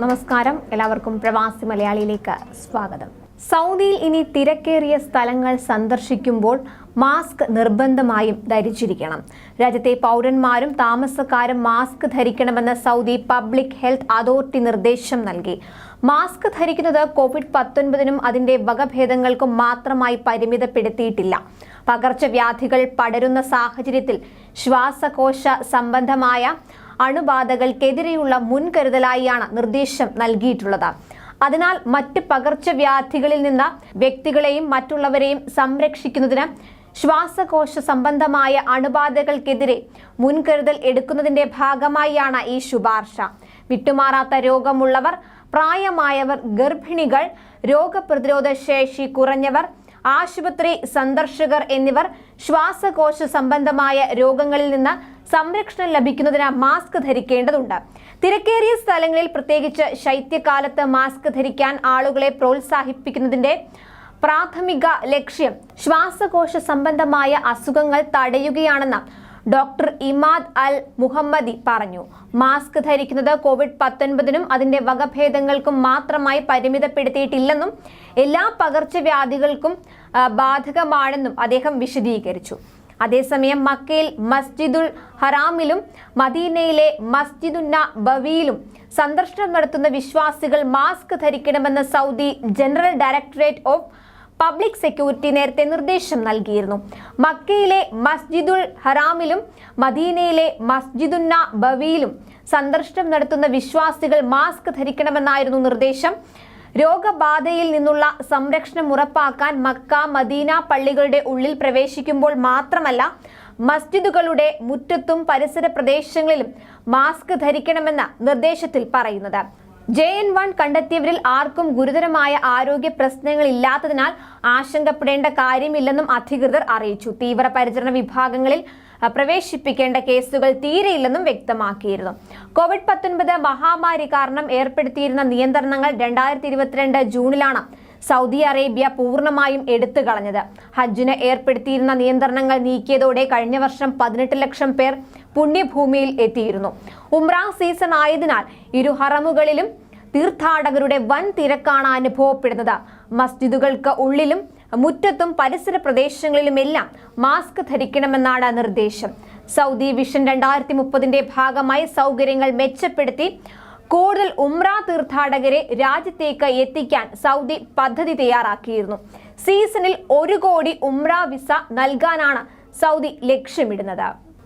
നമസ്കാരം. എല്ലാവർക്കും പ്രവാസി മലയാളിയിലേക്ക് സ്വാഗതം. സൗദിയിൽ ഇനി തിരക്കേറിയ സ്ഥലങ്ങൾ സന്ദർശിക്കുമ്പോൾ മാസ്ക് നിർബന്ധമായും ധരിച്ചിരിക്കണം. രാജ്യത്തെ പൗരന്മാരും താമസക്കാരും മാസ്ക് ധരിക്കണമെന്ന് സൗദി പബ്ലിക് ഹെൽത്ത് അതോറിറ്റി നിർദ്ദേശം നൽകി. മാസ്ക് ധരിക്കുന്നത് കോവിഡ് പത്തൊൻപതിനും അതിന്റെ വകഭേദങ്ങൾക്കും മാത്രമായി പരിമിതപ്പെടുത്തിയിട്ടില്ല. പകർച്ചവ്യാധികൾ പടരുന്ന സാഹചര്യത്തിൽ ശ്വാസകോശ സംബന്ധമായ അണുബാധകൾക്കെതിരെയുള്ള മുൻകരുതലായാണ് നിർദ്ദേശം നൽകിയിട്ടുള്ളത്. അതിനാൽ മറ്റ് പകർച്ചവ്യാധികളിൽ നിന്ന് വ്യക്തികളെയും മറ്റുള്ളവരെയും സംരക്ഷിക്കുന്നതിന് ശ്വാസകോശ സംബന്ധമായ അണുബാധകൾക്കെതിരെ മുൻകരുതൽ എടുക്കുന്നതിന്റെ ഭാഗമായാണ് ഈ ശുപാർശ. വിട്ടുമാറാത്ത രോഗമുള്ളവർ പ്രായമായവർ ഗർഭിണികൾ രോഗപ്രതിരോധ ശേഷി കുറഞ്ഞവർ ആശുപത്രി സന്ദർശകർ എന്നിവർ ശ്വാസകോശ സംബന്ധമായ രോഗങ്ങളിൽ നിന്ന് സംരക്ഷണം ലഭിക്കുന്നതിന് മാസ്ക് ധരിക്കേണ്ടതുണ്ട്. തിരക്കേറിയ സ്ഥലങ്ങളിൽ പ്രത്യേകിച്ച് ശൈത്യകാലത്ത് മാസ്ക് ധരിക്കാൻ ആളുകളെ പ്രോത്സാഹിപ്പിക്കുന്നതിന്റെ പ്രാഥമിക ലക്ഷ്യം ശ്വാസകോശ സംബന്ധമായ അസുഖങ്ങൾ തടയുകയാണെന്ന് ഡോക്ടർ ഇമാദ് അൽ മുഹമ്മദി പറഞ്ഞു. മാസ്ക് ധരിക്കുന്നത് കോവിഡ് പത്തൊൻപതിനും അതിന്റെ വകഭേദങ്ങൾക്കും മാത്രമായി പരിമിതപ്പെടുത്തിയിട്ടില്ലെന്നും എല്ലാ പകർച്ചവ്യാധികൾക്കും ബാധകമാണെന്നും അദ്ദേഹം വിശദീകരിച്ചു. അതേസമയം മക്കയിൽ മസ്ജിദുൽ ഹറാമിലും മദീനയിലെ മസ്ജിദുന്ന ബവിയിലും സന്ദർശനം നടത്തുന്ന വിശ്വാസികൾ mask ധരിക്കണമെന്ന് Saudi general directorate of public security നേരത്തെ നിർദ്ദേശം നൽകിയിരുന്നു. മക്കയിലെ മസ്ജിദുൽ ഹറാമിലും മദീനയിലെ മസ്ജിദുന്ന ബവിയിലും സന്ദർശനം നടത്തുന്ന വിശ്വാസികൾ മാസ്ക് ധരിക്കണമെന്നായിരുന്നു നിർദ്ദേശം. രോഗബാധയിൽ നിന്നുള്ള സംരക്ഷണം ഉറപ്പാക്കാൻ മക്ക മദീന പള്ളികളുടെ ഉള്ളിൽ പ്രവേശിക്കുമ്പോൾ മാത്രമല്ല മസ്ജിദുകളുടെ മുറ്റത്തും പരിസര പ്രദേശങ്ങളിലും മാസ്ക് ധരിക്കണമെന്ന നിർദ്ദേശത്തിൽ പറയുന്നത്. ജെ എൻ വൺ കണ്ടെത്തിയവരിൽ ആർക്കും ഗുരുതരമായ ആരോഗ്യ പ്രശ്നങ്ങൾ ഇല്ലാത്തതിനാൽ ആശങ്കപ്പെടേണ്ട കാര്യമില്ലെന്നും അധികൃതർ അറിയിച്ചു. തീവ്രപരിചരണ വിഭാഗങ്ങളിൽ പ്രവേശിപ്പിക്കേണ്ട കേസുകൾ തീരെയില്ലെന്നും വ്യക്തമാക്കിയിരുന്നു. കോവിഡ് പത്തൊൻപത് മഹാമാരി കാരണം ഏർപ്പെടുത്തിയിരുന്ന നിയന്ത്രണങ്ങൾ രണ്ടായിരത്തി ഇരുപത്തിരണ്ട് ജൂണിലാണ് സൗദി അറേബ്യ പൂർണമായും എടുത്തു കളഞ്ഞത് ഹജ്ജിന് ഏർപ്പെടുത്തിയിരുന്ന നിയന്ത്രണങ്ങൾ നീക്കിയതോടെ കഴിഞ്ഞ വർഷം പതിനെട്ട് ലക്ഷം പേർ പുണ്യഭൂമിയിൽ എത്തിയിരുന്നു. ഉംറ സീസൺ ആയതിനാൽ ഇരു ഹറമുകളിലും തീർത്ഥാടകരുടെ വൻ തിരക്കാണ് അനുഭവപ്പെടുന്നത്. മസ്ജിദുകൾക്ക് ഉള്ളിലും മുറ്റത്തും പരിസര പ്രദേശങ്ങളിലുമെല്ലാം മാസ്ക് ധരിക്കണമെന്നാണ് നിർദ്ദേശം. സൗദി വിഷൻ രണ്ടായിരത്തി മുപ്പതിന്റെ ഭാഗമായി സൗകര്യങ്ങൾ മെച്ചപ്പെടുത്തി കൂടുതൽ ഉംറ തീർത്ഥാടകരെ രാജ്യത്തേക്ക് എത്തിക്കാൻ സൗദി പദ്ധതി തയ്യാറാക്കിയിരുന്നു. സീസണിൽ ഒരു കോടി ഉംറ വിസ നൽകാനാണ് സൗദി ലക്ഷ്യമിടുന്നത്.